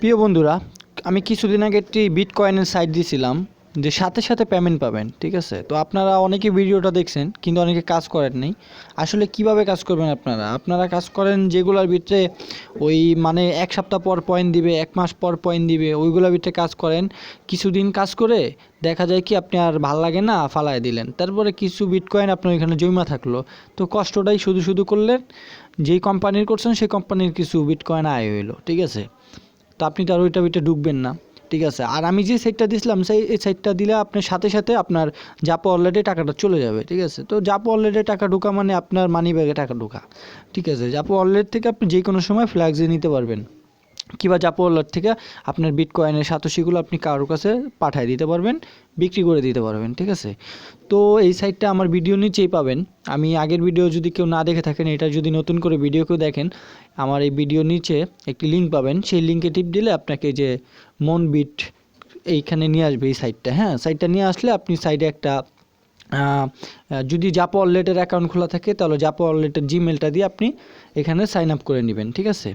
প্রিয় বন্ধুরা, আমি কিছুদিন আগে একটি বিট কয়েনের সাইট দিয়েছিলাম যে সাথে সাথে পেমেন্ট পাবেন, ঠিক আছে? তো আপনারা অনেকে ভিডিওটা দেখছেন, কিন্তু অনেকে কাজ করেন নাই। আসলে কীভাবে কাজ করবেন আপনারা? আপনারা কাজ করেন যেগুলোর ভিতরে ওই মানে এক সপ্তাহ পর পয়েন্ট দিবে, এক মাস পর পয়েন্ট দিবে, ওইগুলোর ভিতরে কাজ করেন। কিছুদিন কাজ করে দেখা যায় কি আপনি আর ভালো লাগে না, ফালায় দিলেন। তারপরে কিছু বিটকয়েন আপনার ওইখানে জমা থাকল। তো কষ্টটাই শুধু শুধু করলেন, যেই কোম্পানির করছেন, সেই কোম্পানির কিছু বিটকয়েন আয় হইল, ঠিক আছে? তো আপনি তো আর ওইটা ওইটা ঢুকবেন না। ঠিক আছে? আর আমি যে সাইডটা দিছিলাম, সেই, এই সাইটটা দিলে আপনার সাথে সাথে আপনার জাপো অলরেডি টাকাটা চলে যাবে, ঠিক আছে? তো জাপো অলরেডি টাকা ঢোকা মানে আপনার মানি ব্যাগে টাকা ঢোকা, ঠিক আছে? জাপো অলরেডি থেকে আপনি যে কোনো সময় ফ্ল্যাক্সে নিতে পারবেন। কিংবা জাপো ওয়ালেট থেকে আপনার বিটকয়েনের সাতোশিগুলো আপনি কারোর কাছে পাঠিয়ে দিতে পারবেন, বিক্রি করে দিতে পারবেন, ঠিক আছে? তো এই সাইটটা আমার ভিডিও নিচেই পাবেন। আমি আগের ভিডিও যদি কেউ না দেখে থাকেন, এটা যদি নতুন করে ভিডিও কেউ দেখেন, আমার এই ভিডিও নিচে একটি লিঙ্ক পাবেন। সেই লিঙ্কে টিপ দিলে আপনাকে যে মন বিট এইখানে নিয়ে আসবে এই সাইটটা হ্যাঁ? সাইটটা নিয়ে আসলে আপনি সাইডে একটা যদি জাপো ওয়ালেটের অ্যাকাউন্ট খোলা থাকে, তাহলে জাপো ওয়ালেটের জিমেলটা দিয়ে আপনি এখানে সাইন আপ করে নেবেন, ঠিক আছে?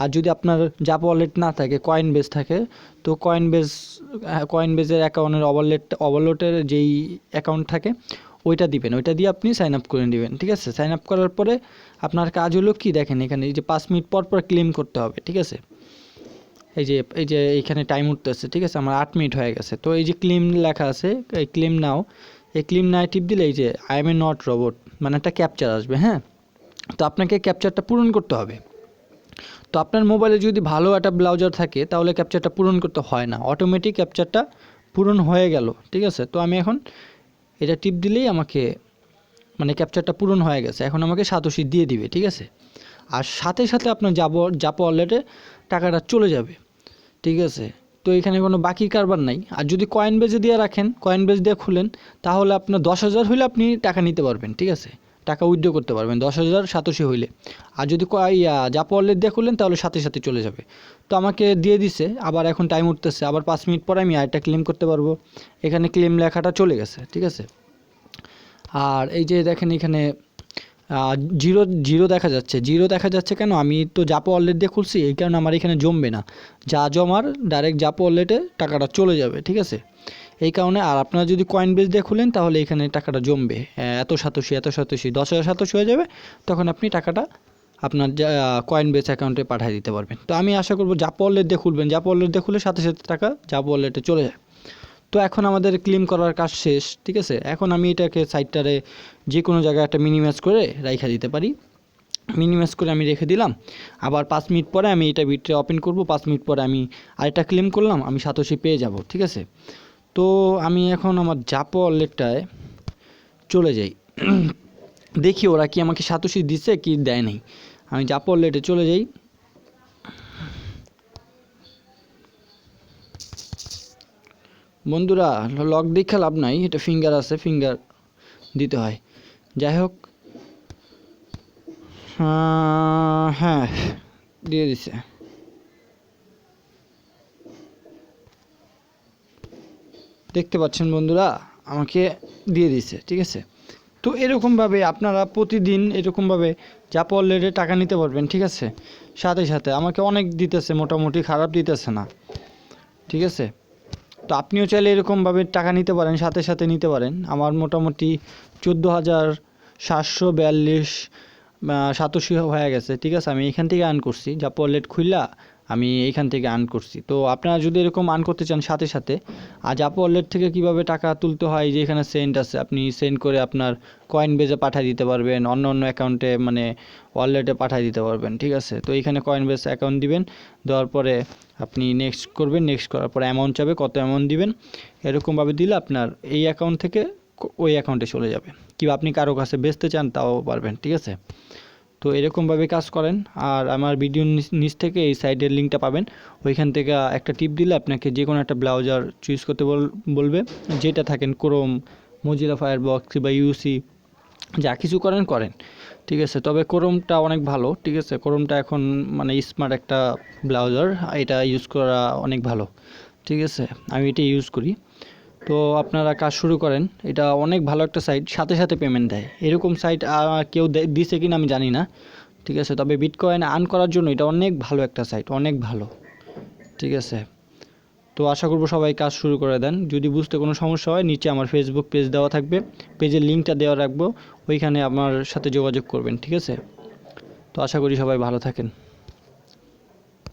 আর যদি আপনার জাপো ওয়ালেট না থাকে কয়েন বেস থাকে, তো কয়েন বেস কয়েন বেসের অ্যাকাউন্টের ওভারলেট ওভারলোটের যেই অ্যাকাউন্ট থাকে, ওইটা দিবেন, ওইটা দিয়ে আপনি সাইন আপ করে নেবেন, ঠিক আছে? সাইন আপ করার পরে আপনার কাজ হলো কি? দেখেন এখানে এই যে পাঁচ মিনিট পর পর ক্লেম করতে হবে, ঠিক আছে? এই যে এই যে এইখানে টাইম উঠতেছে, ঠিক আছে? আমার আট মিনিট হয়ে গেছে। তো এই যে ক্লেম লেখা আছে, এই ক্লেম নাও। এই ক্লেম নাই টিপ দিলে এই যে I am a not robot মানে একটা ক্যাপচার আসবে হ্যাঁ? তো আপনাকে ক্যাপচারটা পূরণ করতে হবে। তো আপনার মোবাইলে যদি ভালো একটা ব্রাউজার থাকে, তাহলে ক্যাপচারটা পূরণ করতে হয় না। অটোমেটিক ক্যাপচারটা পূরণ হয়ে গেল, ঠিক আছে? তো আমি এখন এটা টিপ দিলেই আমাকে মানে ক্যাপচারটা পূরণ হয়ে গেছে। এখন আমাকে সাতোশি দিয়ে দিবে, ঠিক আছে? আর সাথে সাথে আপনার যাব জাপো ওয়ালেটে টাকাটা চলে যাবে, ঠিক আছে? তো এখানে কোনো বাকি কারবার নাই। আর যদি কয়েন বেজে দিয়ে রাখেন কয়েন বেজ দিয়ে খুলেন, তাহলে আপনার দশ হাজার হইলে আপনি টাকা নিতে পারবেন, ঠিক আছে? টাকা উইথড্র করতে পারবেন, দশ হাজার সাতশি হইলে। আর যদি ইয়া জাপো ওয়ালেট দিয়ে খুললেন তাহলে সাথে সাথে চলে যাবে। তো আমাকে দিয়ে দিছে, আবার এখন টাইম উঠতেছে, আবার পাঁচ মিনিট পরে আমি আরেকটা ক্লেম করতে পারব। এখানে ক্লেম লেখাটা চলে গেছে, ঠিক আছে? আর এই যে দেখেন এখানে জিরো জিরো দেখা যাচ্ছে। জিরো দেখা যাচ্ছে কেন? আমি তো জাপো ওয়ালেট দিয়ে খুলছি, এই কারণে আমার এখানে জমবে না। যা জমার ডাইরেক্ট জাপো ওয়ালেটে টাকাটা চলে যাবে, ঠিক আছে? এই কারণে আর আপনারা যদি কয়েন বেস দিয়ে খুলেন, তাহলে এখানে টাকাটা জমবে। এত সাতশি এত সাতশি, দশ হাজার সাতশি হয়ে যাবে, তখন আপনি টাকাটা আপনার কয়েন বেস অ্যাকাউন্টে পাঠিয়ে দিতে পারবেন। তো আমি আশা করব জাপো ওয়ালেট দিয়ে খুলবেন। জাপো ওয়ালেট দিয়ে খুলে সাথে সাথে টাকা জাপো ওয়ালেটে চলে যায়। তো এখন আমাদের ক্লেম করার কাজ শেষ, ঠিক আছে? এখন আমি এটাকে সাইটটারে যে কোনো জায়গায় একটা মিনিমাইজ করে রাইখা দিতে পারি। মিনিমাইজ করে আমি রেখে দিলাম। আবার পাঁচ মিনিট পরে আমি এটা বিটটা ওপেন করব। পাঁচ মিনিট পরে আমি আরেকটা ক্লেম করলাম, আমি সাতোশি পেয়ে যাব, ঠিক আছে? তো আমি এখন আমার জাপো ওয়ালেটটায় চলে যাই। দেখি ওরা কি আমাকে সাতোশি দিছে কি দেয় নাই। আমি জাপো ওয়ালেটে চলে যাই। বন্ধুরা লক দেখে লাভ নাই, এটা ফিঙ্গার আছে ফিঙ্গার দিতে হয়। যাই হোক হ্যাঁ দিয়ে দিছে। দেখতে পাচ্ছেন বন্ধুরা, আমাকে দিয়ে দিছে, ঠিক আছে? তো এরকমভাবে আপনারা প্রতিদিন এরকমভাবে যা পড়লে টাকা নিতে পারবেন, ঠিক আছে? সাথে সাথে আমাকে অনেক দিতেছে, মোটামুটি খারাপ দিতেছে না, ঠিক আছে? তো আপনিও চাইলে এরকমভাবে টাকা নিতে পারেন, সাথে সাথে নিতে পারেন। আমার মোটামুটি চোদ্দ হাজার সাতশো বিয়াল্লিশ সাতাশি হয়ে গেছে, ঠিক আছে? আমি এখান থেকে আর্ন করছি। যা পলেট খুললা আমি এইখান থেকে আর্ন করছি। তো আপনারা যদি এরকম আর্ন করতে চান সাথে সাথে আর জাপো ওয়ালেট থেকে কীভাবে টাকা তুলতে হয়, যে এখানে সেন্ট আছে, আপনি সেন্ড করে আপনার কয়েন বেজে পাঠিয়ে দিতে পারবেন, অন্য অন্য অ্যাকাউন্টে মানে ওয়ালেটে পাঠিয়ে দিতে পারবেন, ঠিক আছে? তো এখানে কয়েন বেস অ্যাকাউন্ট দিবেন, দেওয়ার পরে আপনি নেক্সট করবেন নেক্সট করার পর অ্যামাউন্ট চাবে কত অ্যামাউন্ট দিবেন, এরকমভাবে দিলে আপনার এই অ্যাকাউন্ট থেকে ওই অ্যাকাউন্টে চলে যাবে। কিংবা আপনি কারও কাছে বেচতে চান, তাও পারবেন, ঠিক আছে? তো এরকমভাবে কাজ করেন, আর আমার ভিডিও নিচ থেকে এই সাইডের লিঙ্কটা পাবেন। ওইখান থেকে একটা টিপ দিলে আপনাকে যে কোনো একটা ব্লাউজার চুজ করতে বল- বলবে। যেটা থাকেন ক্রোম মজিলা ফায়ারবক্স বা ইউসি যা কিছু করেন করেন। ঠিক আছে, তবে ক্রোমটা অনেক ভালো, ঠিক আছে? ক্রোমটা এখন মানে স্মার্ট একটা ব্রাউজার এটা ইউজ করা অনেক ভালো, ঠিক আছে? আমি এটা ইউজ করি। তো আপনারা কাজ শুরু করেন, এটা অনেক ভালো একটা সাইট সাথে সাথে পেমেন্ট দেয়। এরকম সাইট কেউ দিছে কিনা আমি জানি না, ঠিক আছে? তবে বিটকয়েন আর্ন করার জন্য এটা অনেক ভালো একটা সাইট অনেক ভালো, ঠিক আছে? তো আশা করব সবাই কাজ শুরু করে দেন। যদি বুঝতে কোনো সমস্যা হয়, নিচে আমার ফেসবুক পেজ দেওয়া থাকবে। পেজের লিঙ্কটা দেওয়া রাখব। ওইখানে আমার সাথে যোগাযোগ করবেন, ঠিক আছে? তো আশা করি সবাই ভালো থাকেন।